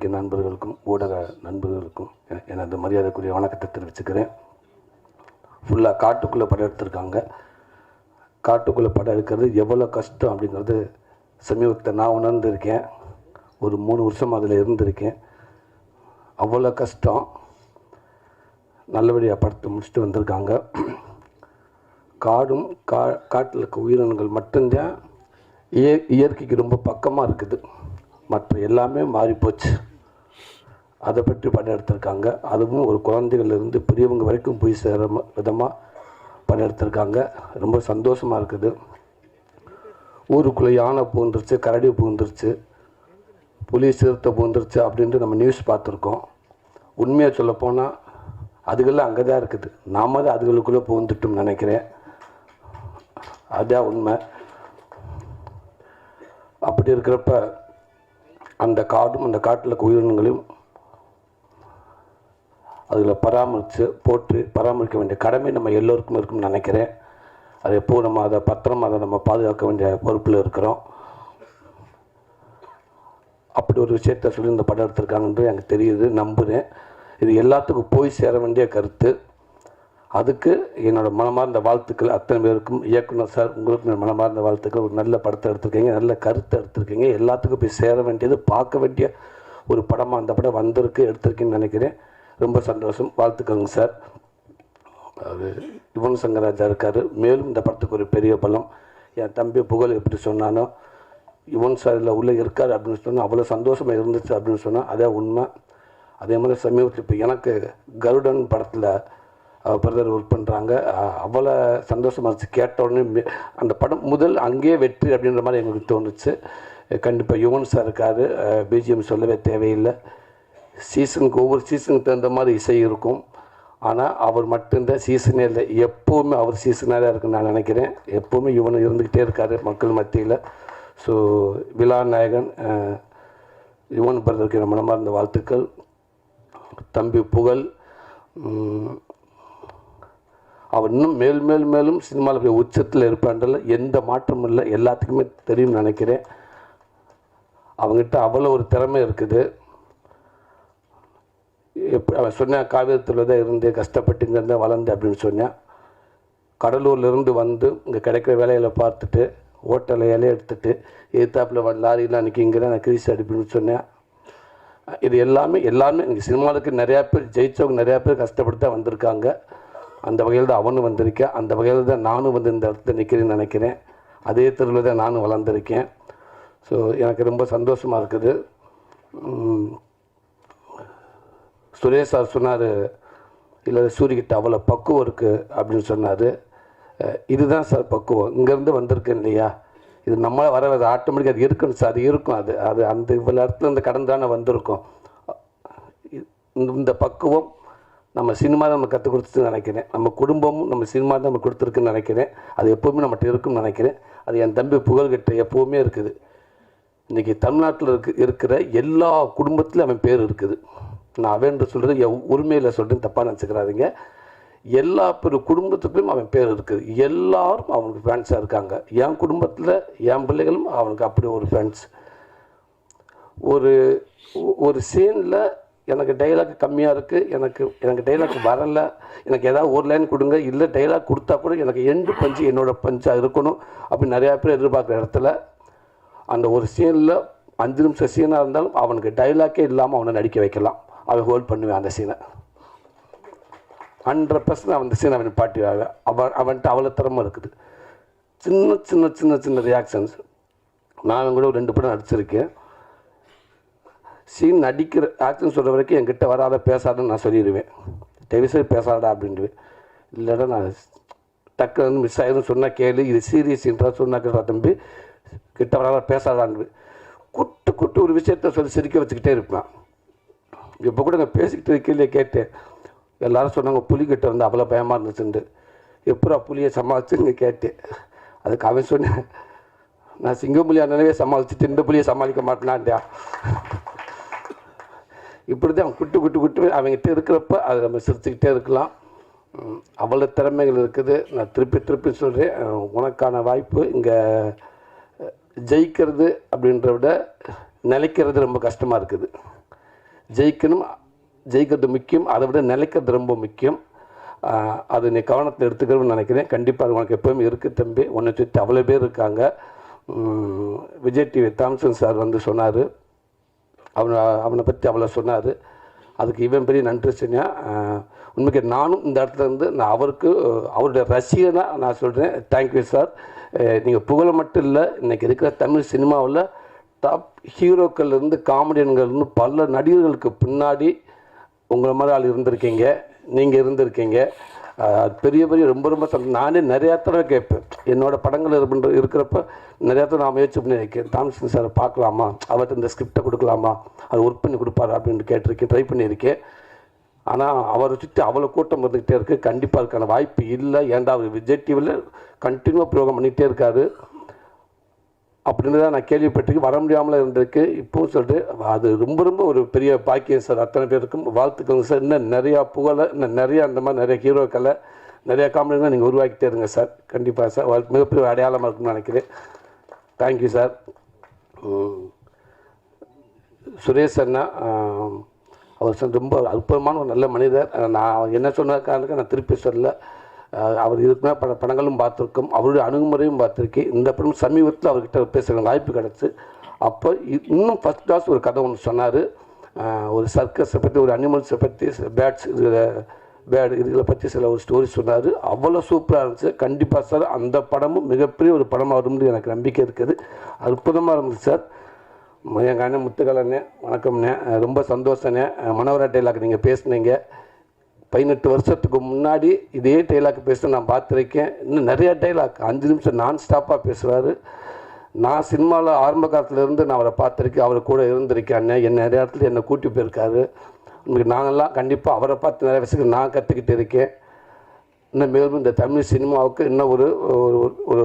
நண்பர்களுக்கும் ஊடக நண்பர்களுக்கும் எனது மரியாதைக்குரிய வணக்கத்தை தெரிவிச்சுக்கிறேன். ஃபுல்லாக காட்டுக்குள்ளே படம் எடுத்திருக்காங்க. காட்டுக்குள்ளே படம் எடுக்கிறது எவ்வளோ கஷ்டம் அப்படிங்கிறது சமீபத்தை நான் உணர்ந்திருக்கேன். ஒரு மூணு வருஷம் அதில் இருந்திருக்கேன். அவ்வளோ கஷ்டம். நல்லபடியாக படத்தை முடிச்சுட்டு வந்திருக்காங்க. காடும் கா காட்டில் இருக்க உயிரினங்கள் மட்டும்தான் இய இயற்கைக்கு ரொம்ப பக்கமாக இருக்குது. மற்ற எல்லாமே மாறிப்போச்சு. அதை பற்றி படம் எடுத்திருக்காங்க அதுவும் ஒரு குழந்தைகள்லேருந்து பெரியவங்க வரைக்கும் போய் சேர விதமாக படம் எடுத்திருக்காங்க ரொம்ப சந்தோஷமாக இருக்குது. ஊருக்குள்ளே யானை பூந்துருச்சு கரடி பூந்துருச்சு புலி சிறுத்தை பூந்துருச்சு அப்படின்ட்டு நம்ம நியூஸ் பார்த்துருக்கோம். உண்மையாக சொல்லப்போனால் அதுகள்லாம் அங்கே தான் இருக்குது. நாம தான் அதுகளுக்குள்ளே பூந்துட்டோம்னு நினைக்கிறேன். அதுதான் உண்மை. அப்படி இருக்கிறப்ப அந்த காடும் அந்த காட்டில் உயிரினங்களையும் அதில் பராமரித்து போட்டு பராமரிக்க வேண்டிய கடமை நம்ம எல்லோருக்கும் இருக்கும்னு நினைக்கிறேன். அது எப்போ நம்ம அதை பத்திரமா அதை நம்ம பாதுகாக்க வேண்டிய பொறுப்பில் இருக்கிறோம். அப்படி ஒரு விஷயத்த சொல்லி இந்த படம் எடுத்திருக்காங்கன்றது எனக்கு தெரியுது நம்புகிறேன் இது எல்லாத்துக்கும் போய் சேர வேண்டிய கருத்து. அதுக்கு என்னோடய மனமார்ந்த வாழ்த்துக்கள். அத்தனை பேருக்கும் இயக்குனர் சார் உங்களுக்கும் என் மனமார்ந்த வாழ்த்துக்கள். ஒரு நல்ல படத்தை எடுத்திருக்கீங்க நல்ல கருத்தை எடுத்திருக்கீங்க. எல்லாத்துக்கும் போய் சேர வேண்டியது பார்க்க வேண்டிய ஒரு படமாக அந்த படம் வந்திருக்கு எடுத்திருக்கேன்னு நினைக்கிறேன். ரொம்ப சந்தோஷம். வாழ்த்துக்கோங்க சார். அது யுவன் சங்கராஜா இருக்கார். மேலும் இந்த படத்துக்கு ஒரு பெரிய பலம். என் தம்பி புகழ் எப்படி சொன்னானோ யுவன் சார் இதில் உள்ளே இருக்கார் அப்படின்னு சொன்னால் அவ்வளோ சந்தோஷமாக இருந்துச்சு அப்படின்னு சொன்னால் அதே உண்மை. அதே மாதிரி சமீபத்தில் இப்போ எனக்கு கருடன் படத்தில் பிரதர் ஒர்க் பண்ணுறாங்க அவ்வளோ சந்தோஷமாக இருந்துச்சு. கேட்ட உடனே அந்த படம் முதல் அங்கேயே வெற்றி அப்படின்ற மாதிரி எங்களுக்கு தோணுச்சு. கண்டிப்பாக யுவன் சார் இருக்கார். பிஜிஎம் சொல்லவே தேவையில்லை. சீசனுக்கு ஒவ்வொரு சீசனுக்கு தகுந்த மாதிரி இசை இருக்கும். ஆனால் அவர் மட்டும்தான் சீசனே இல்லை. எப்போவுமே அவர் சீசனாக இருக்குன்னு நான் நினைக்கிறேன். எப்போவுமே இவன் இருந்துக்கிட்டே இருக்கார் மக்கள் மத்தியில். ஸோ விழா நாயகன் யுவன் பிரதருக்கு என் மனமார்ந்த வாழ்த்துக்கள். தம்பி புகழ் அவர் இன்னும் மேல் மேல் மேலும் சினிமாவில் போய் உச்சத்தில் இருப்பான்றல எந்த மாற்றமும் இல்லை. எல்லாத்துக்குமே தெரியும்னு நினைக்கிறேன். அவங்ககிட்ட அவ்வளோ ஒரு திறமை இருக்குது. எப்படி அவன் சொன்னேன் காவிரத்தில் தான் இருந்து கஷ்டப்பட்டு இங்கே இருந்தால் வளர்ந்து அப்படின்னு சொன்னேன் கடலூர்லேருந்து வந்து இங்கே கிடைக்கிற வேலையில் பார்த்துட்டு ஹோட்டலை இலையை எடுத்துட்டு எதிர்த்தாப்பில் வந்து லாரிலாம் நிற்கிங்கிற நான் கிரீஸ் அடிப்புன்னு சொன்னேன் இது எல்லாமே எல்லாமே இங்கே சினிமாவுக்கு நிறையா பேர் ஜெயித்தவங்க நிறையா பேர் கஷ்டப்பட்டு தான் வந்திருக்காங்க. அந்த வகையில் தான் அவனும் வந்திருக்கேன். அந்த வகையில் தான் நானும் வந்து இந்த இடத்துல நிற்கிறேன்னு நினைக்கிறேன். அதே தெருவில் தான் நானும் வளர்ந்துருக்கேன். ஸோ எனக்கு ரொம்ப சந்தோஷமாக இருக்குது. சுரேஷ் சார் சொன்னார் இல்லை சூரியகிட்ட அவ்வளோ பக்குவம் இருக்குது அப்படின்னு சொன்னார். இதுதான் சார் பக்குவம். இங்கேருந்து வந்திருக்கேன் இல்லையா? இது நம்மளை வர ஆட்டோமேட்டிக்காக அது இருக்கணும் சார் அது இருக்கும் அது. அது அந்த இவ்வளோ இடத்துல இந்த கடன் தானே வந்திருக்கும். இந்த- இந்த பக்குவம் நம்ம சினிமா நம்ம கற்றுக் கொடுத்துட்டு நினைக்கிறேன். நம்ம குடும்பமும் நம்ம சினிமா தான் நம்ம கொடுத்துருக்குன்னு நினைக்கிறேன். அது எப்போவுமே நம்மகிட்ட இருக்குன்னு நினைக்கிறேன். அது என் தம்பி புகழ்கிட்ட எப்போவுமே இருக்குது. இன்றைக்கி தமிழ்நாட்டில் இருக்கு இருக்கிற எல்லா குடும்பத்திலும் அவன் பேர் இருக்குது. நான் அவன்ற சொல்கிறது என் உரிமையில் சொல்கிறேன் தப்பாக நினச்சிக்கிறாதீங்க. எல்லா பெரு குடும்பத்துக்குள்ளும் அவன் பேர் இருக்குது எல்லாரும் அவனுக்கு ஃபேன்ஸாக இருக்காங்க. என் குடும்பத்தில் என் பிள்ளைகளும் அவனுக்கு அப்படி ஒரு ஃபேன்ஸ் ஒரு ஒரு சீனில் எனக்கு டைலாக் கம்மியாக இருக்குது எனக்கு எனக்கு டைலாக் வரலை. எனக்கு ஏதாவது ஒரு லைன் கொடுங்க. இல்லை டைலாக் கொடுத்தா கூட எனக்கு எண்டு பஞ்சு என்னோடய பஞ்சாக இருக்கணும் அப்படின்னு நிறையா பேர் எதிர்பார்க்குற இடத்துல அந்த ஒரு சீனில் அஞ்சு நிமிஷம் சீனாக இருந்தாலும் அவனுக்கு டைலாக்கே இல்லாமல் அவனை நடிக்க வைக்கலாம். அவன் ஹோல்ட் பண்ணுவேன் அந்த சீனை ஹண்ட்ரட் பர்சன்ட் அவன் அந்த சீனை அவன் பாட்டி அவன் அவன்கிட்ட அவ்வளோ திறமை இருக்குது. சின்ன சின்ன சின்ன சின்ன ரியாக்ஷன்ஸ் நான் கூட ரெண்டு படம் நடிச்சிருக்கேன். சீன் நடிக்கிற ஆக்ஷன் சொல்கிற வரைக்கும் என்கிட்ட வராத பேசாதன்னு நான் சொல்லிடுவேன். தயவுசெய்து பேசாதடா அப்படின்ட்டு இல்லைடா நான் டக்குன்னு மிஸ் ஆகிடும் சொன்னால் கேளு இது சீரியஸ் இன்ட்ரா சொன்னா தம்பி. கிட்ட வராத பேசாதான்னு குட்டு குட்டு ஒரு விஷயத்த சொல்லி சிரிக்க வச்சுக்கிட்டே இருப்பேன். இப்போ கூட நான் பேசிக்கிட்டு இருக்கையிலே கேட்டேன். எல்லாரும் சொன்னாங்க புலிகிட்ட வந்து அவ்வளோ பயமாக இருந்துச்சுண்டு எப்படா புலியை சமாளிச்சுன்னு கேட்டேன். அதுக்கு அவன் சொன்னேன் நான் சிங்கப்புலியா நினைவே சமாளிச்சுட்டு இந்த புலியை சமாளிக்க மாட்டேனான்டா. இப்படி தான் குட்டு குட்டு குட்டு அவங்ககிட்ட இருக்கிறப்ப அதை நம்ம சிரிச்சுக்கிட்டே இருக்கலாம். அவ்வளோ திறமைகள் இருக்குது. நான் திருப்பி திருப்பி சொல்கிறேன் உனக்கான வாய்ப்பு இங்கே ஜெயிக்கிறது அப்படின்றத விட நிலைக்கிறது ரொம்ப கஷ்டமாக இருக்குது. ஜெயிக்கணும் ஜெயிக்கிறது முக்கியம். அதை விட நிலைக்கிறது ரொம்ப முக்கியம். அது நீ கவனத்தில் எடுத்துக்கணும்னு நினைக்கிறேன். கண்டிப்பாக அது உனக்கு எப்போவுமே இருக்குது தம்பி. உன்னை சுற்றி அவ்வளோ பேர் இருக்காங்க. விஜய் டிவி தாம்சன் சார் வந்து சொன்னார். அவனை அவனை பற்றி அவளை சொன்னார். அதுக்கு இவன் பெரிய நன்றி சொன்னியா உண்மைக்கு நானும் இந்த இடத்துல இருந்து நான் அவருக்கு அவருடைய ரசிகனாக நான் சொல்கிறேன் தேங்க்யூ சார் நீங்கள் புகழ மட்டும் இல்லை இன்றைக்கி இருக்கிற தமிழ் சினிமாவில் டாப் ஹீரோக்கள்லேருந்து காமெடியன்கள்லேருந்து பல நடிகர்களுக்கு பின்னாடி உங்களை மாதிரி ஆள் இருந்திருக்கீங்க. நீங்கள் இருந்திருக்கீங்க. பெரிய பெரிய ரொம்ப ரொம்ப நானே நிறையா தடவை கேட்பேன். என்னோட படங்கள் இருக்கின்ற இருக்கிறப்ப நிறையா தடவை நான் முயற்சி பண்ணி இருக்கேன் தாமசன் சார் பார்க்கலாமா? அவர்கிட்ட இந்த ஸ்கிரிப்டை கொடுக்கலாமா? அது ஒர்க் பண்ணி கொடுப்பாரு அப்படின்னு கேட்டிருக்கேன் ட்ரை பண்ணியிருக்கேன். ஆனால் அவரை சுற்றி அவ்வளோ கூட்டம் இருந்துக்கிட்டே இருக்குது கண்டிப்பாக அதுக்கான வாய்ப்பு இல்லை. ஏன்டா அவர் விஜய் டிவியில் கண்டினியூவாக ப்ரோக்ராம் பண்ணிகிட்டே இருக்காரு. அப்படின்னு தான் நான் கேள்விப்பட்டிருக்கேன். வர முடியாமல் இருந்திருக்கு. இப்போவும் சொல்லிட்டு அது ரொம்ப ரொம்ப ஒரு பெரிய பாக்கியம் சார். அத்தனை பேருக்கும் வாழ்த்துக்கள் சார். இன்னும் நிறையா புகழை இன்னும் நிறையா அந்த மாதிரி நிறைய ஹீரோக்களை நிறையா காமெடிகளை நீங்கள் உருவாக்கிட்டே இருங்க சார். கண்டிப்பாக சார். வாழ் மிகப்பெரிய அடையாளமாக இருக்குன்னு நினைக்கிறேன். Thank you sir. சுரேஷ் அண்ணா அவர் சார் ரொம்ப அற்புதமான ஒரு நல்ல மனிதர். நான் என்ன சொன்னதுக்காக காரணத்துக்கு நான் திருப்பி சொல்லலை. அவர் இதுக்கு பல படங்களும் பார்த்துருக்கோம். அவருடைய அணுகுமுறையும் பார்த்துருக்கேன். இந்த படம் சமீபத்தில் அவர்கிட்ட பேசுகிற வாய்ப்பு கிடச்சி. அப்போ இ- இன்னும் ஃபஸ்ட் கிளாஸ் ஒரு கதை ஒன்று சொன்னார். ஒரு சர்க்கஸை பற்றி ஒரு அனிமல்ஸை பற்றி பேட்ஸ் பேட் இதுகளை பற்றி சில ஒரு ஸ்டோரி சொன்னார். அவ்வளோ சூப்பராக இருந்துச்சு. கண்டிப்பாக சார் அந்த படமும் மிகப்பெரிய ஒரு படமாக வரும்னு எனக்கு நம்பிக்கை இருக்குது. அற்புதமாக இருந்துச்சு சார் எங்கள் அண்ணன் முத்துக்கலண்ணே வணக்கம்ண்ணே ரொம்ப சந்தோஷண்ணே அஹ் மனோரா டைலாக் நீங்கள் பேசுனீங்க. பதினெட்டு வருஷத்துக்கு முன்னாடி இதே டைலாக் பேச நான் பார்த்துருக்கேன். இன்னும் நிறையா டைலாக் அஞ்சு நிமிஷம் நான் ஸ்டாப்பாக பேசுகிறாரு நான் சினிமாவில் ஆரம்ப காலத்துலேருந்து நான் அவரை பார்த்துருக்கேன். அவர் கூட இருந்திருக்கேன் அண்ணன் என்ன நிறைய இடத்துல என்னை கூட்டி போயிருக்காரு. உங்களுக்கு நாங்கள்லாம் கண்டிப்பாக அவரை பார்த்து நிறைய விஷயங்கள் நான் கற்றுக்கிட்டு இருக்கேன். இன்னும் மேலும் இந்த தமிழ் சினிமாவுக்கு இன்னும் ஒரு ஒரு ஒரு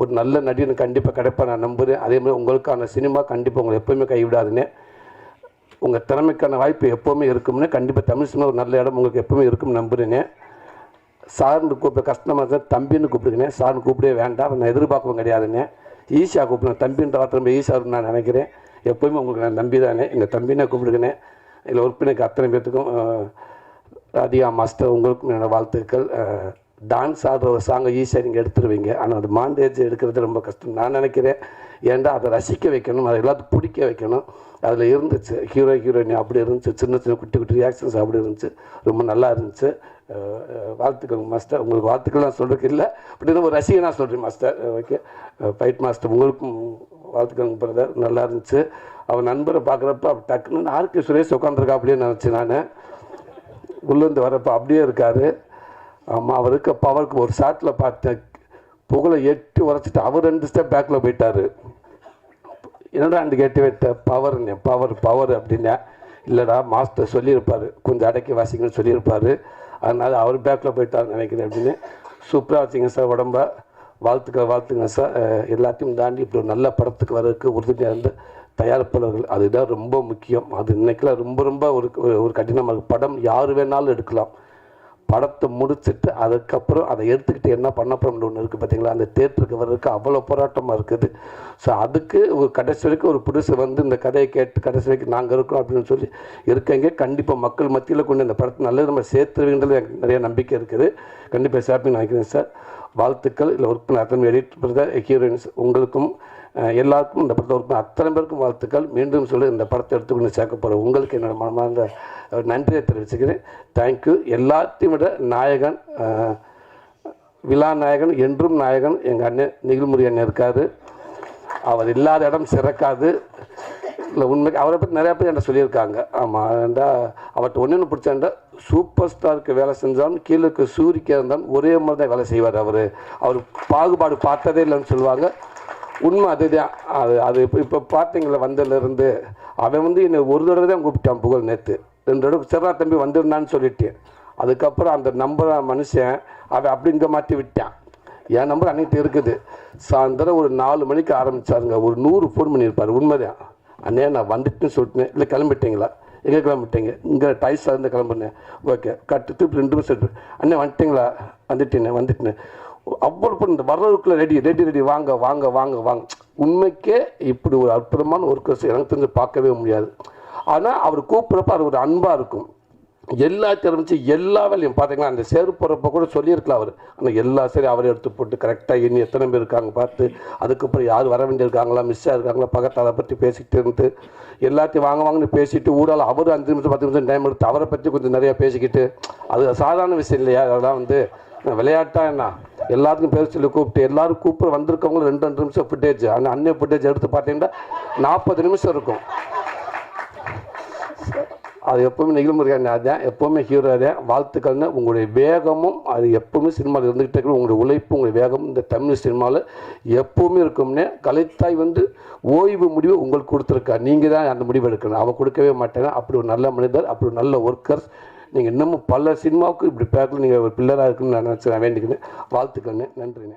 ஒரு நல்ல நடிகன் கண்டிப்பாக கிடைப்பா நான் நம்புகிறேன் அதே மாதிரி உங்களுக்கான சினிமா கண்டிப்பாக உங்களை எப்போவுமே கைவிடாதுன்னு உங்கள் திறமைக்கான வாய்ப்பு எப்போவுமே இருக்கும்னு கண்டிப்பாக தமிழ் சினிமா ஒரு நல்ல இடம் உங்களுக்கு எப்போவுமே இருக்கும்னு நம்புகிறேனே சார்னு கூப்பிட கஷ்டமாக இருந்தால் தம்பின்னு கூப்பிடுங்க சார்னு கூப்பிடவே வேண்டாம். நான் எதிர்பார்க்கவும் கிடையாதுண்ணே ஈஷா கூப்பிடுங்க தம்பின்ற வார்த்தை ரொம்ப ஈஸியாக நான் நினைக்கிறேன். எப்போவுமே உங்களுக்கு நான் நம்பி தானே. எங்கள் தம்பினே கூப்பிடுங்கண்ணே. இதில் உறுப்பினருக்கு அத்தனை பேர்த்துக்கும் ராதிகா மாஸ்டர் உங்களுக்கும் என்னோட வாழ்த்துக்கள். டான்ஸ் ஆடுற ஒரு சாங்கை ஈஸியாக நீங்கள் எடுத்துருவீங்க. ஆனால் அது மாண்டேஜ் எடுக்கிறது ரொம்ப கஷ்டம். நான் நினைக்கிறேன் ஏன்டா அதை ரசிக்க வைக்கணும் அதை எல்லாத்துக்கும் பிடிக்க வைக்கணும். அதில் இருந்துச்சு. ஹீரோ ஹீரோயின் அப்படி இருந்துச்சு. சின்ன சின்ன குட்டி குட்டி ரியாக்ஷன்ஸ் அப்படி இருந்துச்சு. ரொம்ப நல்லா இருந்துச்சு. அஹ், வாழ்த்துக்கள் மாஸ்டர் உங்களுக்கு வாழ்த்துக்கள் நான் சொல்கிறதுக்கு இல்லை. அப்படின்னு ஒரு ரசிகனாக சொல்கிறேன் மாஸ்டர் ஓகே ஃபைட் மாஸ்டர் உங்களுக்கும் வாழ்த்துக்கள் பிரதர் நல்லா இருந்துச்சு. அவன் நண்பரை பார்க்குறப்ப டக்குன்னு ஆர்கே சுரேஷ் உட்காந்துருக்கா அப்படியே நினச்சி நான். உள்ளேருந்து வரப்போ அப்படியே இருக்கார். ஆமாம் அவருக்கு பவருக்கு ஒரு ஷாட்டில் பார்த்தேன் புகழை எட்டி உரைச்சிட்டு அவர் ரெண்டு ஸ்டெப் பேக்கில் போயிட்டார். என்னடா அந்த கேட்டு விட்ட பவர்னே பவர் பவர் அப்படின்னா இல்லைடா மாஸ்டர் சொல்லியிருப்பார். கொஞ்சம் அடக்கி வாசிங்கன்னு சொல்லியிருப்பார். அதனால் அவர் பேக்கில் போயிட்டார் நினைக்கிறேன் அப்படின்னு. சூப்பராக வச்சிங்க சார் உடம்ப. வாழ்த்துக்கள் வாழ்த்துங்க சார் எல்லாத்தையும் தாண்டி இப்படி ஒரு நல்ல படத்துக்கு வர்றதுக்கு உறுதுணையாக இருந்து தயாரிப்பாளர்கள். அதுதான் ரொம்ப முக்கியம். அது இன்னைக்கெல்லாம் ரொம்ப ரொம்ப ஒரு ஒரு கடினமாக இருக்கு. படம் யார் வேணாலும் எடுக்கலாம். படத்தை முடிச்சுட்டு அதுக்கப்புறம் அதை எடுத்துக்கிட்டு என்ன பண்ண போகிறோம்னு ஒன்று இருக்குது பார்த்தீங்களா அந்த தேட்டருக்கு வர்றதுக்கு அவ்வளோ போராட்டமாக இருக்குது. ஸோ அதுக்கு ஒரு கடைசி வரைக்கும் ஒரு புதுசு வந்து இந்த கதையை கேட்டு கடைசி வரைக்கும் நாங்கள் இருக்கோம் அப்படின்னு சொல்லி இருக்கீங்க கண்டிப்பாக மக்கள் மத்தியில் கொண்டு இந்த படத்தை நல்லது நம்ம சேர்த்துருவீங்கிறது எனக்கு நிறைய நம்பிக்கை இருக்குது. கண்டிப்பாக சேர்ப்பேன்னு நினைக்கிறேன் சார். வாழ்த்துக்கள். இல்லை ஒர்க் பண்ண அத்தனை எடிட் பிரதர் ஹீரோயின்ஸ் உங்களுக்கும் எல்லாருக்கும் இந்த படத்தை ஒரு அத்தனை பேருக்கும் வாழ்த்துக்கள். மீண்டும் சொல்லி இந்த படத்தை எடுத்துக்கொண்டு சேர்க்க போகிற உங்களுக்கு என்னோட மனமார்ந்த நன்றியை தெரிவிச்சுக்கிறேன். தேங்க்யூ எல்லாத்தையும் விட நாயகன் விழா நாயகன் என்றும் நாயகன் எங்கள் அண்ணன் நிகழ்முறை அண்ணன் இருக்கார். அவர் இல்லாத இடம் சிறக்காது. இல்லை உண்மைக்கு அவரை பற்றி நிறையா பேர் என்கிட்ட சொல்லியிருக்காங்க. ஆமாம் ஏண்டா அவர்கிட்ட ஒன்று ஒன்று பிடிச்சாண்டா சூப்பர் ஸ்டாருக்கு வேலை செஞ்சாலும் கீழே இருக்க சூரிக்கா இருந்தாலும் ஒரே மாதிரி தான் வேலை செய்வார் அவர். அவர் பாகுபாடு பார்த்ததே இல்லைன்னு சொல்லுவாங்க. உண்மை அதுதான். அது அது இப்போ இப்போ பார்த்தீங்களா வந்ததுலேருந்து அவன் வந்து என்னை ஒரு தடவை தான் கூப்பிட்டான் புகழ் நேற்று ரெண்டு தடவை சிறா தம்பி வந்திருந்தான்னு சொல்லிட்டு. அதுக்கப்புறம் அந்த நம்பரை மனுஷன் அவன் அப்படி இங்கே மாற்றி விட்டான். என் நம்பர் அன்னைக்கு இருக்குது. சாயந்தரம் ஒரு நாலு மணிக்கு ஆரம்பிச்சாருங்க. ஒரு நூறு ஃபோன் பண்ணியிருப்பார். உண்மைதான். அண்ணே நான் வந்துட்டுன்னு சொல்லிட்டேன். இல்லை கிளம்பிட்டீங்களா? எங்கே கிளம்பிட்டீங்க? இங்கே டைஸ்லேருந்து கிளம்புனேன். ஓகே கட்டு திருப்பி ரெண்டு நிமிஷம் அண்ணே வந்துட்டீங்களா? வந்துட்டேனே வந்துட்டேன். அவ்வளோ இந்த வர்றதுக்குள்ளே ரெடி ரெடி ரெடி வாங்க வாங்க வாங்க வாங்க. உண்மைக்கே இப்படி ஒரு அற்புதமான ஒர்க்கர்ஸ் எனக்கு தெரிஞ்சு பார்க்கவே முடியாது. ஆனால் அவர் கூப்பிட்றப்ப அது ஒரு அன்பாக இருக்கும். எல்லா தெரிஞ்சு எல்லா வேலையும் பார்த்தீங்கன்னா அந்த சேரு போகிறப்ப கூட சொல்லியிருக்கலாம் அவர். ஆனால் எல்லா சரி அவரை எடுத்து போட்டு கரெக்டாக எண்ணி எத்தனை பேர் இருக்காங்க பார்த்து அதுக்கப்புறம் யார் வர வேண்டியிருக்காங்களா மிஸ்ஸாக இருக்காங்களா பக்கத்தில் அதை பற்றி பேசிக்கிட்டு இருந்து எல்லாத்தையும் வாங்க வாங்கன்னு பேசிட்டு ஊடால் அவர் அஞ்சு நிமிஷம் பத்து நிமிஷம் டைம் எடுத்து அவரை பற்றி கொஞ்சம் நிறையா பேசிக்கிட்டு அது சாதாரண விஷயம் இல்லையா? அதெல்லாம் வந்து விளையாட்டா என்ன? எல்லாத்துக்கும் பேர் சொல்லி கூப்பிட்டு எல்லாரும் கூப்பிட்டு வந்திருக்கவங்களும் ரெண்டு ரெண்டு நிமிஷம் ஃபுட்டேஜ் அந்த அன்னை ஃபுட்டேஜ் எடுத்து பார்த்தீங்கன்னா நாற்பது நிமிஷம் இருக்கும். அது எப்பவுமே நிகழ்முறையான அதான் எப்பவுமே ஹீரோ அதே வாழ்த்துக்கள்னு உங்களுடைய வேகமும் அது எப்பவுமே சினிமாவில் இருந்துகிட்டே இருக்கணும் உங்களுடைய உழைப்பு உங்களுடைய வேகம் இந்த தமிழ் சினிமாவில் எப்பவுமே இருக்கும்னே கலைத்தாய் வந்து ஓய்வு முடிவு உங்களுக்கு கொடுத்துருக்கா. நீங்கள் தான் அந்த முடிவு எடுக்கணும். அவள் கொடுக்கவே மாட்டேங்க அப்படி ஒரு நல்ல மனிதர் அப்படி ஒரு நல்ல ஒர்க்கர்ஸ் நீங்கள் இன்னமும் பல சினிமாவுக்கு இப்படி பேக்கில் நீங்கள் ஒரு பில்லராக இருக்குன்னு நான் நினச்சி நான் வேண்டிக்கிறேன். வாழ்த்துக்கண்ணே நன்றிண்ணே.